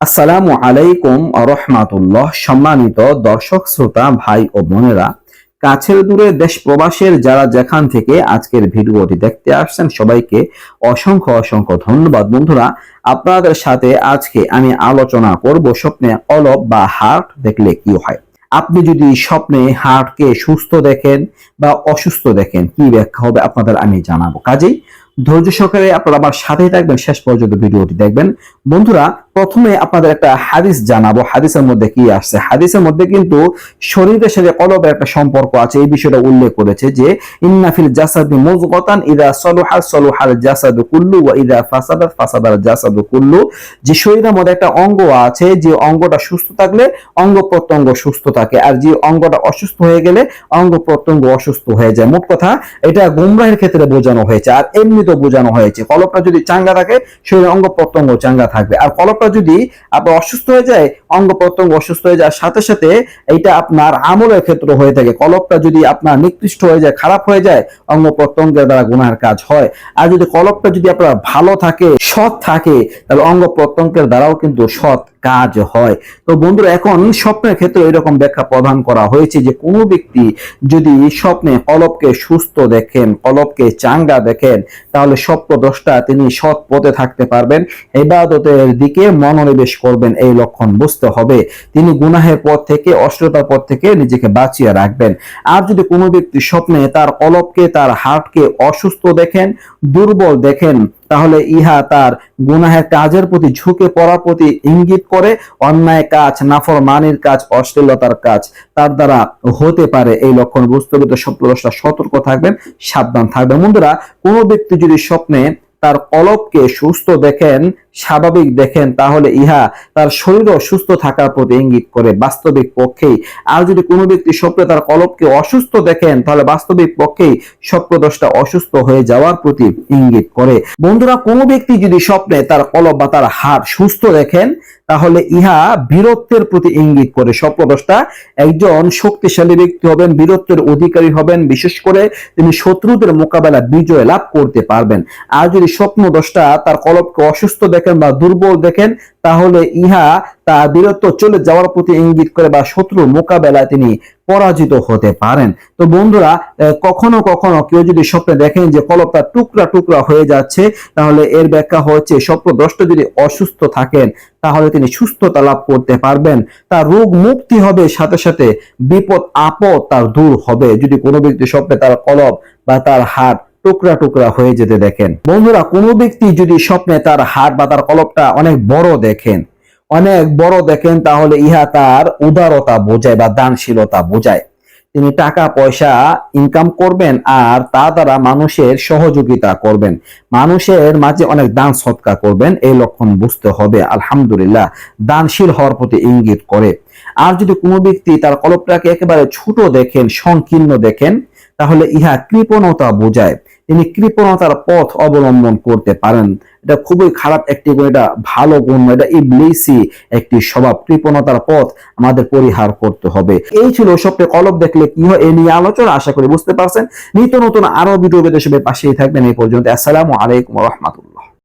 আসসালামু আলাইকুম রহমাতুল্লাহ। সম্মানিত দর্শক, শ্রোতা, ভাই ও বোনেরা, কাছের দূরে দেশ প্রবাসের যারা যেখান থেকে আজকের ভিডিওটি দেখতে আসছেন, সবাইকে অসংখ্য অসংখ্য ধন্যবাদ। বন্ধুরা, আপনাদের সাথে আজকে আমি আলোচনা করব স্বপ্নে অলব বা হার্ট দেখলে কি হয়। আপনি যদি স্বপ্নে হার্টকে সুস্থ দেখেন বা অসুস্থ দেখেন, কি ব্যাখ্যা হবে আপনাদের আমি জানাব। কাজেই ধৈর্য সহকারে আপনারা আমার সাথেই থাকবেন। শেষ পর্যন্ত ভিডিওটি দেখবেন। বন্ধুরা প্রথমে আপনাদের একটা হাদিস জানাব। হাদিসের মধ্যে কি আসছে? হাদিসের মধ্যে কিন্তু শরীরের সাথে কলবের একটা সম্পর্ক আছে, এই বিষয়টা উল্লেখ করেছে যে ইন্নাফিল জাসাদি মুজগতান ইদা সলুহা, সলুহাল জাসাদু কুল্লু ওয়া ইদা ফাসাদাত, ফাসাদাল জাসাদু কুল্লু। যে শরীরের মধ্যে একটা অঙ্গ আছে, যে অঙ্গটা সুস্থ থাকলে অঙ্গ প্রত্যঙ্গ সুস্থ থাকে, আর যে অঙ্গটা অসুস্থ হয়ে গেলে অঙ্গ প্রত্যঙ্গ অসুস্থ হয়ে যায়। মোট কথা, এটা গুমরাহের ক্ষেত্রে বোঝানো হয়েছে, আর এমনিতে বোঝানো হয়েছে। কলপটা যদি চাঙ্গা থাকে শরীরের অঙ্গ প্রত্যঙ্গ চাঙ্গা থাকবে। আর কলপটা যদি আপনার অসুস্থ হয়ে যায় অঙ্গ প্রত্যঙ্গ অসুস্থ হয়ে যায় সাথে সাথে এইটা আপনার আমলের ক্ষেত্রে হয়ে থাকে। কলপটা যদি আপনার নিকৃষ্ট হয়ে যায়, খারাপ হয়ে যায় অঙ্গ প্রত্যঙ্গের দ্বারা গুনার কাজ হয়। আর যদি কলপটা যদি আপনার ভালো থাকে, সৎ থাকে, তাহলে অঙ্গ প্রত্যঙ্গের দ্বারাও কিন্তু সৎ কাজ হয়। তো বন্ধুরা, এখন স্বপ্নের ক্ষেত্রে এরকম ব্যাখ্যা প্রদান করা হয়েছে যে, কোনো ব্যক্তি যদি স্বপ্নে কলবকে সুস্থ দেখেন, কলবকে চাঙ্গা দেখেন, তাহলে স্বপ্নদ্রষ্টা তিনি সৎ পথে থাকতে পারবেন। এবাদতের দিকে মনোনিবেশ করবেন, এই লক্ষণ বুঝতে হবে। তিনি গুনাহের পথ থেকে অশ্লীলতার পথ থেকে নিজেকে বাঁচিয়ে রাখবেন। আর যদি কোনো ব্যক্তি স্বপ্নে তার কলবকে, তার হার্টকে অসুস্থ দেখেন, দুর্বল দেখেন তাহলে ইহা তার গুনাহের কাজের প্রতি, ঝুঁকে পড়ার প্রতি ইঙ্গিত করে। অন্যায় কাজ নাফর নাফরমানির কাজ, অশ্লীলতার কাজ তার দ্বারা হতে পারে। এই লক্ষণ বুঝতে স্বপ্নদ্রষ্টা সতর্ক থাকবেন, সাবধান থাকবেন। বন্ধুরা, কোনো ব্যক্তি যদি স্বপ্নে তার কলবকে সুস্থ দেখেন স্বাভাবিক দেখেন, তাহলে ইহা তার শরীরও সুস্থ থাকার প্রতি ইঙ্গিত করে। বাস্তবিক পক্ষেই আর যদি কোনো ব্যক্তি স্বপ্নে তার কলবকে অসুস্থ দেখেন, তাহলে বাস্তবিক পক্ষেই স্বপ্নদোষটা অসুস্থ হয়ে যাওয়ার প্রতি ইঙ্গিত করে। বন্ধুরা, কোনো ব্যক্তি যদি স্বপ্নে তার কলব বা তার হাত সুস্থ দেখেন, তাহলে ইহা বীরত্বের প্রতি ইঙ্গিত করে। স্বপ্নদোষটা একজন শক্তিশালী ব্যক্তি হবেন, বীরত্বের অধিকারী হবেন, বিশেষ করে তিনি শত্রুদের মোকাবেলা বিজয় লাভ করতে পারবেন। আর যদি স্বপ্নদোষটা তার কলবকে অসুস্থ দেখেন বা দুর্বল দেখেন, তাহলে ইহা তার বীরত্ব চলে যাওয়ার প্রতি ইঙ্গিত করে বা শত্রুর মোকাবেলায় তিনি পরাজিত হতে পারেন। তো বন্ধুরা কখনো কখনো কেউ যদি স্বপ্নে দেখেন যে কলপটা টুকরা টুকরা হয়ে যাচ্ছে, তাহলে এর ব্যাখ্যা হচ্ছে স্বপ্নদ্রষ্ট যদি অসুস্থ থাকেন, তাহলে তিনি সুস্থতা লাভ করতে পারবেন। তার রোগ মুক্তি হবে, সাথে সাথে বিপদ আপদ তার দূর হবে। যদি কোনো ব্যক্তি স্বপ্নে তার কলব বা তার হাট টুকরা টুকরা হয়ে যেতে দেখেন, বন্ধুরা, কোনো ব্যক্তি যদি স্বপ্নে তার হাট বা তার কলপটা অনেক বড় দেখেন, অনেক বড় দেখেন, তাহলে ইহা তার উদারতা বোঝায় বা দানশীলতা বোঝায়। তিনি টাকা, পয়সা ইনকাম করবেন আর তা দ্বারা মানুষের সহযোগিতা করবেন। মানুষের মাঝে অনেক দান সৎকার করবেন, এই লক্ষণ বুঝতে হবে। আলহামদুলিল্লাহ, দানশীল হওয়ার প্রতি ইঙ্গিত করে। আর যদি কোনো ব্যক্তি তার কলপটাকে একেবারে ছোট দেখেন, সংকীর্ণ দেখেন তাহলে ইহা কৃপণতা বোঝায়। তিনি কৃপণতার পথ অবলম্বন করতে পারেন। এটা খুবই খারাপ একটি গুণ, এটা ভালো গুণ এটা ইবলিসি একটি স্বভাব। কৃপণতার পথ আমাদের পরিহার করতে হবে। এই ছিল স্বপ্নে কলব দেখলে কি হয়, এ নিয়ে আলোচনা আশা করি বুঝতে পারছেন। নিত্য নতুন আরও ভিডিও বেদে পাশেই থাকবেন। এই পর্যন্ত আসসালামু আলাইকুম রহমাতুল্লাহ।